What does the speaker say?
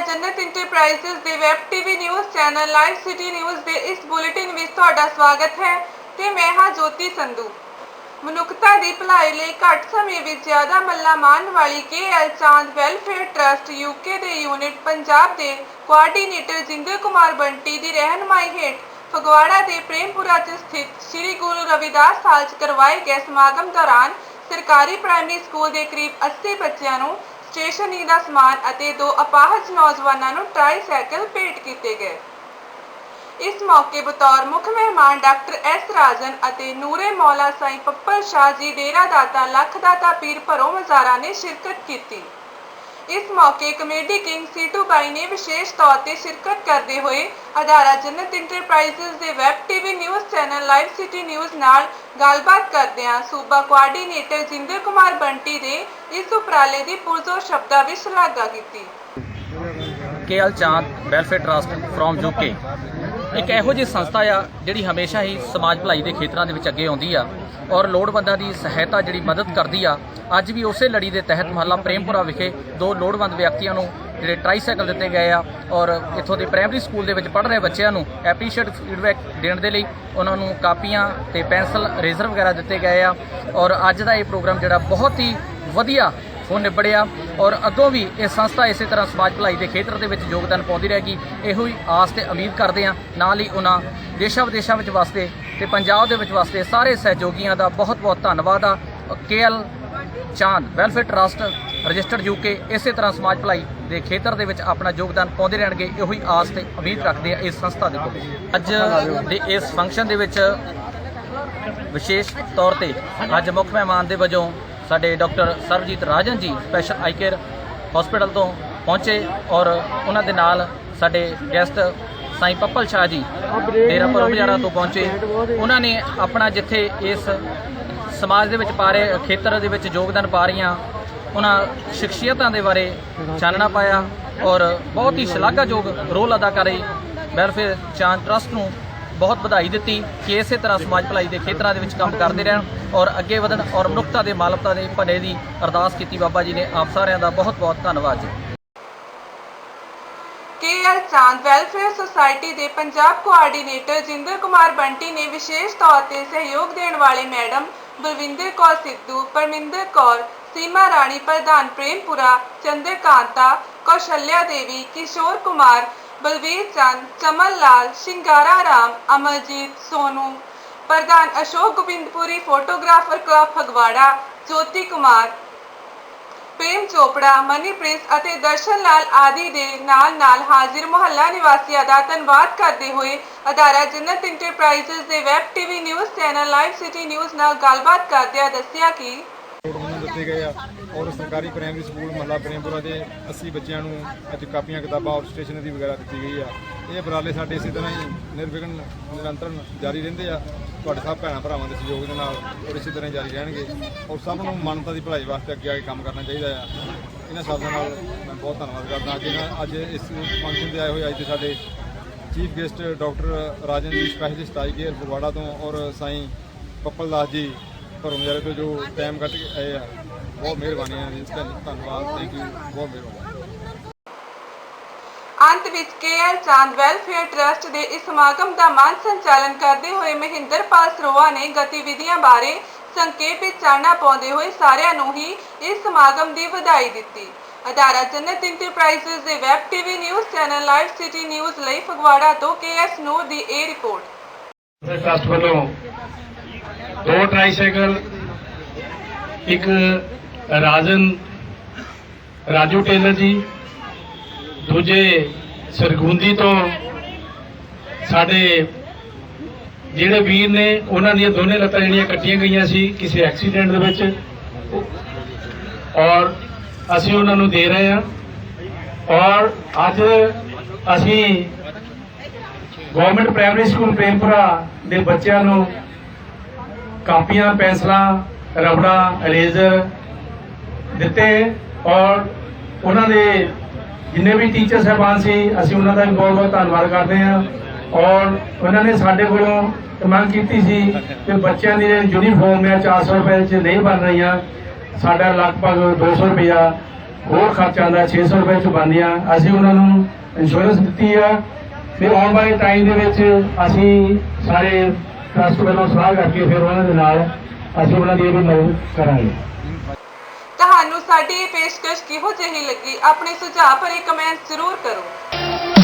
ਜੰਨਤ ਇੰਟਰਪ੍ਰਾਈਜ਼ਸ ਦੇ web TV news channel live city news ਦੇ ਇਸ ਬੁਲੇਟਿਨ ਵਿੱਚ ਤੁਹਾਡਾ ਸਵਾਗਤ ਹੈ ਤੇ ਮੈਂ ਹਾਂ ਜੋਤੀ ਸੰਧੂ ਮਨੁੱਖਤਾ ਦੀ ਭਲਾਈ ਲਈ ਘੱਟ ਸਮੇਂ ਵਿੱਚ ਜ਼ਿਆਦਾ ਮੱਲਾ ਮਾਰਨ ਵਾਲੀ K L. Chand welfare trust UK ਦੇ ਯੂਨਿਟ ਪੰਜਾਬ ਦੇ ਕੋਆਰਡੀਨੇਟਰ ਜਿੰਦਰ ਕੁਮਾਰ ਬੰਟੀ ਦੀ ਰਹਿਨਮਾਈ ਹੇਠ ਫਗਵਾੜਾ ਦੇ ਪ੍ਰੇਮਪੁਰਾ 'ਚ ਸਥਿਤ ਸ੍ਰੀ ਗੁਰੂ ਰਵਿਦਾਸ ਹਾਲ 'ਚ ਕਰਵਾਏ ਗਏ ਸਮਾਗਮ ਦੌਰਾਨ ਸਰਕਾਰੀ ਪ੍ਰਾਇਮਰੀ ਸਕੂਲ ਦੇ ਕਰੀਬ 80 ਬੱਚਿਆਂ ਨੂੰ ਸਟੇਸ਼ਨਰੀ ਦਾ ਸਮਾਨ ਅਤੇ ਦੋ ਅਪਾਹਜ ਨੌਜਵਾਨਾਂ ਨੂੰ ਟ੍ਰਾਈਸਾਈਕਲ ਭੇਟ ਕੀਤੇ ਗਏ। ਇਸ ਮੌਕੇ ਬਤੌਰ ਮੁੱਖ ਮਹਿਮਾਨ ਡਾਕਟਰ ਐਸ ਰਾਜਨ ਅਤੇ ਨੂਰੇ ਮੌਲਾ ਸਾਈਂ ਪੱਪਲ ਸ਼ਾਹ ਜੀ ਡੇਰਾ ਦਾਤਾ ਲੱਖ ਦਾਤਾ ਪੀਰ ਭਰੋ ਮਜ਼ਾਰਾ ਨੇ ਸ਼ਿਰਕਤ ਕੀਤੀ। ਇਸ ਮੌਕੇ ਕਮੇਡੀ ਕਿੰਗ ਸੀਟੂ ਬਾਈ ਨੇ ਵਿਸ਼ੇਸ਼ ਤੌਰ ਤੇ ਸ਼ਿਰਕਤ ਕਰਦੇ ਹੋਏ ਅਦਾਰਾ ਜੰਨਤ ਇੰਟਰਪ੍ਰਾਈਜ਼ਸ ਦੇ web TV news channel live city news ਨਾਲ ਗੱਲਬਾਤ ਕਰਦਿਆਂ ਸੂਬਾ ਕੋਆਰਡੀਨੇਟਰ ਜਿੰਦਰ ਕੁਮਾਰ ਬੰਟੀ ਦੇ ਇਸ ਉਪਰਾਲੇ ਦੀ ਪੁਰਜ਼ੋਰ ਸ਼ਬਦਾਂ ਵਿੱਚ ਸ਼ਲਾਘਾ ਕੀਤੀ। KL Chand welfare trust from UK ਇੱਕ ਇਹੋ ਜਿਹੀ ਸੰਸਥਾ ਆ ਜਿਹੜੀ ਹਮੇਸ਼ਾ ਹੀ ਸਮਾਜ ਭਲਾਈ ਦੇ ਖੇਤਰਾਂ ਦੇ ਵਿੱਚ ਅੱਗੇ ਆਉਂਦੀ ਆ ਔਰ ਲੋੜਵੰਦਾਂ ਦੀ ਸਹਾਇਤਾ ਜਿਹੜੀ ਮਦਦ ਕਰਦੀ ਆ, ਅੱਜ ਵੀ ਉਸੇ ਲੜੀ ਦੇ ਤਹਿਤ ਮਹੱਲਾ ਪ੍ਰੇਮਪੁਰਾ ਵਿਖੇ ਦੋ ਲੋੜਵੰਦ ਵਿਅਕਤੀਆਂ ਨੂੰ ਜਿਹੜੇ ਟ੍ਰਾਈਸਾਈਕਲ ਦਿੱਤੇ ਗਏ ਆ ਔਰ ਇੱਥੋਂ ਦੇ ਪ੍ਰਾਇਮਰੀ ਸਕੂਲ ਦੇ ਵਿੱਚ ਪੜ੍ਹ ਰਹੇ ਬੱਚਿਆਂ ਨੂੰ ਐਪਰੀਸ਼ੀਏਟ ਫੀਡਬੈਕ ਦੇਣ ਦੇ ਲਈ ਉਹਨਾਂ ਨੂੰ ਕਾਪੀਆਂ ਤੇ ਪੈਨਸਲ ਰੇਜ਼ਰ ਵਗੈਰਾ ਦਿੱਤੇ ਗਏ ਆ ਔਰ ਅੱਜ ਦਾ ਇਹ ਪ੍ਰੋਗਰਾਮ ਜਿਹੜਾ ਬਹੁਤ ਹੀ ਵਧੀਆ ਉਹ ਨਿਬੜਿਆ ਔਰ ਅੱਗੋਂ ਵੀ ਇਹ ਸੰਸਥਾ ਇਸੇ ਤਰ੍ਹਾਂ ਸਮਾਜ ਭਲਾਈ ਦੇ ਖੇਤਰ ਦੇ ਵਿੱਚ ਯੋਗਦਾਨ ਪਾਉਂਦੀ ਰਹੇਗੀ, ਇਹੋ ਹੀ ਆਸ ਤੇ ਉਮੀਦ ਕਰਦੇ ਹਾਂ। ਨਾਲ ਹੀ ਉਹਨਾਂ ਦੇਸ਼ਾਂ ਵਿਦੇਸ਼ਾਂ ਵਿੱਚ ਵਸਦੇ ਤੇ ਪੰਜਾਬ ਦੇ ਵਿੱਚ ਵਸਦੇ ਸਾਰੇ ਸਹਿਯੋਗੀਆਂ ਦਾ ਬਹੁਤ-ਬਹੁਤ ਧੰਨਵਾਦ ਆ। KL Chand, welfare trust, registered UK ਇਸੇ ਤਰ੍ਹਾਂ ਸਮਾਜ ਭਲਾਈ ਦੇ ਖੇਤਰ ਦੇ ਵਿੱਚ ਆਪਣਾ ਯੋਗਦਾਨ ਪਾਉਂਦੇ ਰਹਿਣਗੇ, ਇਹੋ ਹੀ ਆਸ ਤੇ ਉਮੀਦ ਰੱਖਦੇ ਆ ਇਸ ਸੰਸਥਾ ਦੇ ਕੋਲ। ਅੱਜ ਦੇ ਇਸ ਫੰਕਸ਼ਨ ਦੇ ਵਿੱਚ ਵਿਸ਼ੇਸ਼ ਤੌਰ ਤੇ ਅੱਜ ਮੁੱਖ ਮਹਿਮਾਨ ਦੇ ਵਜੋਂ ਸਾਡੇ ਡਾਕਟਰ ਸਰਬਜੀਤ ਰਾਜਨ ਜੀ ਸਪੈਸ਼ਲ ਆਈ ਕੇਅਰ ਹਸਪੀਟਲ ਤੋਂ ਪਹੁੰਚੇ ਔਰ ਉਹਨਾਂ ਦੇ ਨਾਲ ਸਾਡੇ ਗੈਸਟ ਸਾਈਂ ਪੱਪਲ ਸ਼ਾਹ ਜੀ ਡੇਰਾਪੁਰ ਪਰਮਜਾਰਾ ਤੋਂ ਪਹੁੰਚੇ। ਉਹਨਾਂ ਨੇ ਆਪਣਾ ਜਿੱਥੇ ਇਸ ਸਮਾਜ ਦੇ ਵਿੱਚ ਪਾ ਰਹੇ, ਖੇਤਰ ਦੇ ਵਿੱਚ ਯੋਗਦਾਨ ਪਾ ਰਹੀਆਂ, ਉਹਨਾਂ ਸ਼ਖਸੀਅਤਾਂ ਦੇ ਬਾਰੇ ਚਾਨਣਾ ਪਾਇਆ ਔਰ ਬਹੁਤ ਹੀ ਸ਼ਲਾਘਾਯੋਗ ਰੋਲ ਅਦਾ ਕਰੇ। ਵੈਲਫੇਅਰ ਚਾਂਦ ਟਰਸਟ ਨੂੰ ਬਹੁਤ ਵਧਾਈ ਦਿੱਤੀ ਕਿ ਇਸੇ ਤਰ੍ਹਾਂ ਸਮਾਜ ਭਲਾਈ ਦੇ ਖੇਤਰਾਂ ਦੇ ਵਿੱਚ ਕੰਮ ਕਰਦੇ ਰਹਿਣ ਔਰ ਅੱਗੇ ਵਧਣ ਔਰ ਮਨੁੱਖਤਾ ਦੇ ਮਾਨਵਤਾ ਦੇ ਭਲੇ ਦੀ ਅਰਦਾਸ ਕੀਤੀ ਬਾਬਾ ਜੀ ਨੇ ਆਪ ਸਾਰਿਆਂ ਦਾ ਬਹੁਤ ਬਹੁਤ ਧੰਨਵਾਦ ਜੀ। ਕੇਐਲ ਚਾਂਦ ਵੈਲਫੇਅਰ ਸੁਸਾਇਟੀ ਦੇ ਪੰਜਾਬ ਕੋਆਰਡੀਨੇਟਰ ਜਿੰਦਰ ਕੁਮਾਰ ਬੰਟੀ ਨੇ ਵਿਸ਼ੇਸ਼ ਤੌਰ ਤੇ ਸਹਿਯੋਗ ਦੇਣ ਵਾਲੇ ਮੈਡਮ ਬਲਵਿੰਦਰ ਕੌਰ ਸਿੱਧੂ, ਪਰਮਿੰਦਰ ਕੌਰ, ਸੀਮਾ ਰਾਣੀ, ਪ੍ਰਧਾਨ ਪ੍ਰੇਮਪੁਰਾ, ਚੰਦਰਕਾਂਤਾ, ਕੌਸ਼ਲਿਆ ਦੇਵੀ, ਕਿਸ਼ੋਰ ਕੁਮਾਰ ਬਲਵੀਰ ਚੰਦ ਚਮਨ ਲਾਲ, ਸ਼ਿੰਗਾਰਾ ਰਾਮ, ਅਮਰਜੀਤ ਸੋਨੂ, ਪ੍ਰਧਾਨ Ashok Gobindpuri photographer club Phagwara, Jyoti Kumar, Prem Chopra, Mani Prince ਅਤੇ ਦਰਸ਼ਨ ਲਾਲ ਆਦਿ ਦੇ ਨਾਲ ਨਾਲ ਹਾਜ਼ਰ ਮੁਹੱਲਾ ਨਿਵਾਸੀਆਂ ਦਾ ਧੰਨਵਾਦ ਕਰਦੇ ਹੋਏ ਅਦਾਰਾ ਜੰਨਤ ਇੰਟਰਪ੍ਰਾਈਜ਼ਸ ਦੇ web TV news channel live city news ਨਾਲ ਗੱਲਬਾਤ ਕਰਦਿਆਂ ਦੱਸਿਆ ਕਿ ਦਿੱਤੇ ਗਏ ਆ। ਔਰ ਸਰਕਾਰੀ ਪ੍ਰਾਇਮਰੀ ਸਕੂਲ ਮਹੱਲਾ ਪ੍ਰੇਮਪੁਰਾ ਦੇ 80 ਬੱਚਿਆਂ ਨੂੰ ਅੱਜ ਕਾਪੀਆਂ, ਕਿਤਾਬਾਂ ਔਰ ਸਟੇਸ਼ਨਰੀ ਵਗੈਰਾ ਦਿੱਤੀ ਗਈ ਆ। ਇਹ ਉਪਰਾਲੇ ਸਾਡੇ ਇਸੇ ਤਰ੍ਹਾਂ ਹੀ ਨਿਰਵਿਘਨ ਨਿਰੰਤਰ ਜਾਰੀ ਰਹਿੰਦੇ ਆ। ਤੁਹਾਡੇ ਸਭ ਭੈਣਾਂ ਭਰਾਵਾਂ ਦੇ ਸਹਿਯੋਗ ਦੇ ਨਾਲ ਔਰ ਇਸੇ ਤਰ੍ਹਾਂ ਹੀ ਜਾਰੀ ਰਹਿਣਗੇ। ਔਰ ਸਭ ਨੂੰ ਮਾਨਵਤਾ ਦੀ ਭਲਾਈ ਵਾਸਤੇ ਅੱਗੇ ਆ ਕੇ ਕੰਮ ਕਰਨਾ ਚਾਹੀਦਾ ਆ। ਇਹਨਾਂ ਸ਼ਬਦਾਂ ਨਾਲ ਮੈਂ ਬਹੁਤ ਧੰਨਵਾਦ ਕਰਦਾ। ਕਿ ਅੱਜ ਇਸ ਫੰਕਸ਼ਨ ਤੇ ਆਏ ਹੋਏ ਅੱਜ ਦੇ ਸਾਡੇ ਚੀਫ ਗੈਸਟ ਡਾਕਟਰ ਰਾਜਨ ਜੀ ਸਪੈਸ਼ਲਿਸਟ ਆਈ ਕੇਅਰ ਫਗਵਾੜਾ ਤੋਂ ਔਰ ਸਾਈਂ ਪੱਪਲ ਦਾਸ ਜੀ ਘਰੋਂ ਤੋਂ ਜੋ ਟਾਈਮ ਕੱਢ ਕੇ ਆਏ ਆ। ਬਹੁਤ ਮਿਹਰਬਾਨੀ ਹੈ ਜੀ। ਧੰਨਵਾਦ। ਥੈਂਕ ਯੂ ਬਹੁਤ ਮਿਹਰਬਾਨੀ। ਅੰਤ ਵਿੱਚ ਕੇਐਲ ਚਾਂਦ ਵੈਲਫੇਅਰ ਟਰਸਟ ਦੇ ਇਸ ਸਮਾਗਮ ਦਾ ਮਾਨ ਸੰਚਾਲਨ ਕਰਦੇ ਹੋਏ ਮਹਿੰਦਰਪਾਲ ਸਰੋਆ ਨੇ ਗਤੀਵਿਧੀਆਂ ਬਾਰੇ ਸੰਖੇਪ ਵਿੱਚ ਚਾਨਣਾ ਪਾਉਂਦੇ ਹੋਏ ਸਾਰਿਆਂ ਨੂੰ ਹੀ ਇਸ ਸਮਾਗਮ ਦੀ ਵਧਾਈ ਦਿੱਤੀ। ਅਦਾਰਾ ਜੰਨਤ ਇੰਟਰਪ੍ਰਾਈਜ਼ਸ ਦੇ web TV news channel live city news ਲਈ ਫਗਵਾੜਾ ਤੋਂ ਕੇਐਸ ਨੂਰ ਦੀ ਇਹ ਰਿਪੋਰਟ। ਟਰਸਟ ਵੱਲੋਂ ਦੋ ਟ੍ਰਾਈਸਾਈਕਲ ਇੱਕ ਰਾਜਨ, ਰਾਜੂ ਟੇਲਰ ਜੀ, ਦੂਜੇ ਸਰਗੁੰਦੀ ਤੋਂ ਸਾਡੇ ਜਿਹੜੇ ਵੀਰ ਨੇ, ਉਹਨਾਂ ਦੀਆਂ ਦੋਨੇ ਲੱਤਾਂ ਜਿਹੜੀਆਂ ਕੱਟੀਆਂ ਗਈਆਂ ਸੀ, ਕਿਸੇ ਐਕਸੀਡੈਂਟ ਦੇ ਵਿੱਚ। ਔਰ ਅਸੀਂ ਉਹਨਾਂ ਨੂੰ ਦੇ ਰਹੇ ਹਾਂ। ਔਰ ਅੱਜ ਅਸੀਂ ਗਵਰਨਮੈਂਟ ਪ੍ਰਾਇਮਰੀ ਸਕੂਲ ਪ੍ਰੇਮਪੁਰਾ ਦੇ ਬੱਚਿਆਂ ਨੂੰ ਕਾਪੀਆਂ, ਪੈਨਸਲਾਂ, ਰਬੜਾ ਇਰੇਜ਼ਰ ਦਿੱਤੇ ਔਰ ਉਹਨਾਂ ਦੇ ਜਿੰਨੇ ਵੀ ਟੀਚਰ ਸਹਿਬਾਨ ਸੀ, ਅਸੀਂ ਉਹਨਾਂ ਦਾ ਵੀ ਬਹੁਤ ਬਹੁਤ ਧੰਨਵਾਦ ਕਰਦੇ ਹਾਂ। ਔਰ ਉਹਨਾਂ ਨੇ ਸਾਡੇ ਕੋਲੋਂ ਮੰਗ ਕੀਤੀ ਸੀ ਕਿ ਬੱਚਿਆਂ ਦੀ ਯੂਨੀਫਾਰਮ ਹੈ 400 ਰੁਪਏ 'ਚ ਨਹੀਂ ਬਣ ਰਹੀਆਂ, ਸਾਡਾ ਲਗਭਗ 200 ਰੁਪਇਆ ਹੋਰ ਖਰਚਾ ਆਉਂਦਾ 600 ਰੁਪਏ 'ਚ ਬਣਦੀਆਂ। ਅਸੀਂ ਉਹਨਾਂ ਨੂੰ ਇੰਸ਼ੋਰੈਂਸ ਦਿੱਤੀ ਆ ਤੇ ਆਉਣ ਵਾਲੇ ਟਾਈਮ ਦੇ ਵਿੱਚ ਅਸੀਂ ਸਾਰੇ ਟਰਸਟ ਵੱਲੋਂ ਸਲਾਹ ਕਰਕੇ ਫਿਰ ਉਹਨਾਂ ਦੇ ਨਾਲ ਅਸੀਂ ਉਹਨਾਂ ਦੀ ਇਹ ਵੀ ਮਦਦ ਕਰਾਂਗੇ। ਸਾਡੀ ਇਹ ਪੇਸ਼ਕਸ਼ ਕਿਹੋ ਜਿਹੀ ਲੱਗੀ? ਆਪਣੇ ਸੁਝਾਅ ਭਰੇ ਕਮੈਂਟ ਜ਼ਰੂਰ ਕਰੋ।